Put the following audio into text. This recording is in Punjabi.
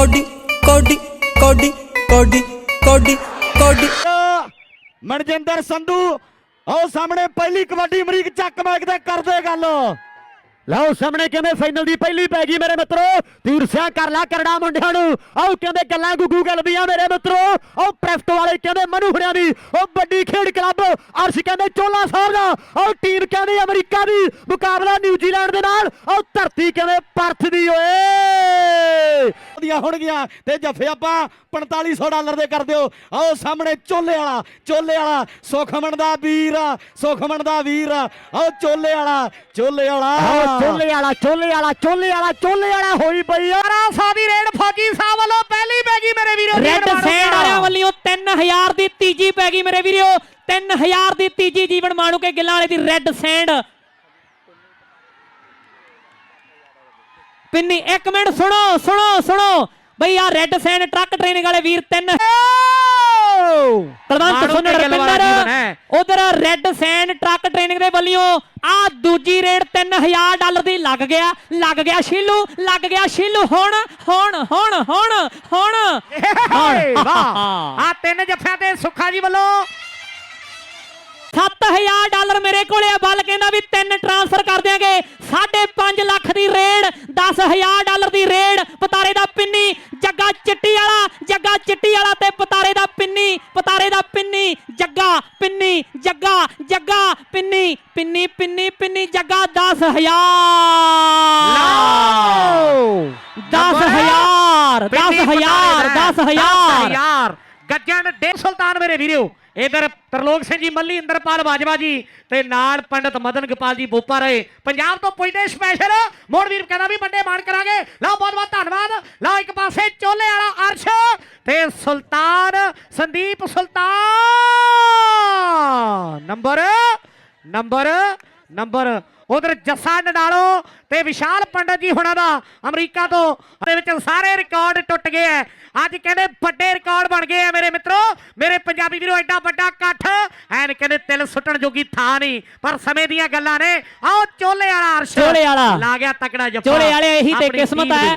ਕੋਡੀ ਕੋਡੀ ਕੋਡੀ ਕੋਡੀ ਕੋਡੀ ਕੋਡੀ। ਮਨਜਿੰਦਰ ਸੰਧੂ, ਉਹ ਸਾਹਮਣੇ ਪਹਿਲੀ ਕਬੱਡੀ ਅਮਰੀਕ ਚੱਕ ਮੈਕ ਦੇ ਕਰਦੇ ਗੱਲ। ਲਓ ਸਾਹਮਣੇ ਕਹਿੰਦੇ ਫਾਈਨਲ ਦੀ ਪਹਿਲੀ ਪੈ ਗਈ ਮੇਰੇ ਮਿੱਤਰੋ। ਤੀਰ ਕਰ ਲਾ ਕਰੜਾ ਮੁੰਡਿਆਂ ਨੂੰ। ਆਓ ਕਹਿੰਦੇ ਗੱਲਾਂ ਗੁੱਗੂ ਗਲਬੀਆਂ ਮੇਰੇ ਮਿੱਤਰੋ। ਆਓ ਪ੍ਰੈਫਟ ਵਾਲੇ ਕਹਿੰਦੇ ਮਨੂ ਹੁਣਿਆਂ ਦੀ। ਉਹ ਵੱਡੀ ਖੇਡ ਕਲੱਬ ਅਰਸ਼ ਕਹਿੰਦੇ ਚੋਲਾ ਸਾਹਿਬ ਦਾ। ਆਓ ਟੀਮ ਕਹਿੰਦੇ ਅਮਰੀਕਾ ਦੀ। ਮੁਕਾਬਲਾ ਨਿਊਜ਼ੀਲੈਂਡ ਦੇ ਨਾਲ। ਆਓ ਧਰਤੀ ਕਹਿੰਦੇ ਪਰਥ ਦੀ ਓਏ। ਦੀਆਂ ਹੋਣਗੀਆਂ ਤੇ ਜੱਫੇ ਆਪਾਂ 4500 ਡਾਲਰ ਦੇ ਕਰ ਦਿਓ। ਆਓ ਸਾਹਮਣੇ ਚੋਲੇ ਵਾਲਾ ਚੋਲੇ ਵਾਲਾ ਸੁਖਮਣ ਦਾ ਵੀਰ ਸੁਖਮਣ ਦਾ ਵੀਰ। ਆਓ ਚੋਲੇ ਵਾਲਾ ਚੋਲੇ ਵਾਲਾ। ਚੋਲੇ ਵਾਲਾ ਚੋਲੇ ਵਾਲਾ ਚੋਲੇ ਵਾਲਾ ਚੋਲੇ ਵਾਲਾ ਹੋਈ ਪਈ ਯਾਰ ਸਾਦੀ ਰੇਡ ਫੌਜੀ ਸਾਹਿਬ ਵੱਲੋਂ ਪਹਿਲੀ ਪੈ ਗਈ ਮੇਰੇ ਵੀਰੋ ਰੈੱਡ ਸੈਂਡ ਵਾਲਿਆਂ ਵੱਲੋਂ 3000 ਦੀ ਤੀਜੀ ਪੈ ਗਈ ਮੇਰੇ ਵੀਰੋ। 3000 ਦੀ ਤੀਜੀ ਜੀਵਨ ਮਾਣੂ ਕੇ ਗਿੱਲਾਂ ਵਾਲੇ ਦੀ ਰੈੱਡ ਸੈਂਡ ਪਿੰਨੀ ਇੱਕ ਮਿੰਟ ਸੁਣੋ ਸੁਣੋ ਸੁਣੋ। ਬਈ ਆ ਰੈੱਡ ਸੈਂਡ ਟਰੱਕ ਟ੍ਰੇਨਿੰਗ ਵਾਲੇ ਵੀਰ ਤਿੰਨ ਪ੍ਰਬੰਧ ਮਾਣੂ ਉਧਰ ਰੈੱਡ ਸੈਂਡ ਟਰੱਕ ਟ੍ਰੇਨਿੰਗ ਦੇ ਵੱਲੋਂ ਆ ਦੂਜੀ ਰੇਡ 3000 ਡਾਲਰ ਦੀ ਲੱਗ ਗਿਆ ਲੱਗ ਗਿਆ ਸ਼ੀਲੂ ਲੱਗ ਗਿਆ ਸ਼ੀਲੂ ਹੁਣ ਹੁਣ ਹੁਣ ਹੁਣ ਹੁਣ। ਵਾਹ। ਆ ਤਿੰਨ ਜੱਫਿਆਂ ਤੇ ਸੁੱਖਾ ਜੀ ਵੱਲੋਂ। 7000 ਡਾਲਰ ਮੇਰੇ ਕੋਲੇ ਆ ਬਲ ਕਹਿੰਦਾ ਵੀ ਤਿੰਨ ਟ੍ਰਾਂਸਫਰ ਕਰ ਦਿਆਂਗੇ। 5.5 ਲੱਖ ਦੀ ਰੇਡ 10000 ਡਾਲਰ ਦੀ ਰੇਡ ਪਤਾਰੇ ਦਾ ਪਿੰਨੀ ਜੱਗਾ ਪਿੰਨੀ ਜੱਗਾ ਜੱਗਾ ਪਿੰਨੀ ਪਿੰਨੀ ਪਿੰਨੀ ਪਿੰਨੀ ਜੱਗਾ 10000 10000 10000 10000 10000 ਗੱਜਣ ਡੇ ਸੁਲਤਾਨ ਮੇਰੇ ਵੀਰੋ। ਇਧਰ ਤਰਲੋਕ ਸਿੰਘ ਜੀ ਮੱਲੀ ਇੰਦਰਪਾਲ ਬਾਜਵਾ ਜੀ ਤੇ ਨਾਲ ਪੰਡਤ ਮਦਨ ਗੋਪਾਲ ਜੀ ਬੋਪਾ ਰਹੇ। ਪੰਜਾਬ ਤੋਂ ਪੁੱਜਦੇ ਸਪੈਸ਼ਲ ਮੋੜ ਵੀਰ ਕਹਿੰਦਾ ਵੀ ਵੱਡੇ ਮਾਣ ਕਰਾਂਗੇ। ਲਓ ਬਹੁਤ ਬਹੁਤ ਧੰਨਵਾਦ। ਲਓ ਇੱਕ ਪਾਸੇ ਚੋਲੇ ਵਾਲਾ ਅਰਸ਼ ਤੇ Sultan Sandeep Sultan. Number number number. ਉਧਰ ਜੱਸਾ ਨਡਾਲੋ ਤੇ ਵਿਸ਼ਾਲ ਪੰਡਤ ਜੀ ਹੁਣਾਂ ਦਾ ਅਮਰੀਕਾ ਤੋਂ ਦੇ ਵਿੱਚ ਸਾਰੇ ਰਿਕਾਰਡ ਟੁੱਟ ਗਏ ਐ। ਅੱਜ ਕਹਿੰਦੇ ਵੱਡੇ ਰਿਕਾਰਡ ਬਣ ਗਏ ਐ ਮੇਰੇ ਮਿੱਤਰੋ। ਮੇਰੇ ਪੰਜਾਬੀ ਵੀਰੋ ਐਡਾ ਵੱਡਾ ਇਕੱਠ। ਐਨ ਕਹਿੰਦੇ ਤਿਲ ਸੁੱਟਣ ਜੋਗੀ ਥਾਂ ਨਹੀਂ। ਪਰ ਸਮੇਂ ਦੀਆਂ ਗੱਲਾਂ ਨੇ। ਆਓ ਚੋਲੇ ਵਾਲਾ ਅਰਸ਼ ਚੋਲੇ ਵਾਲਾ। ਲਾ ਗਿਆ ਤਕੜਾ ਜੱਫਾ। ਚੋਲੇ ਵਾਲੇ ਇਹੀ ਤੇ ਕਿਸਮਤ ਦੀ।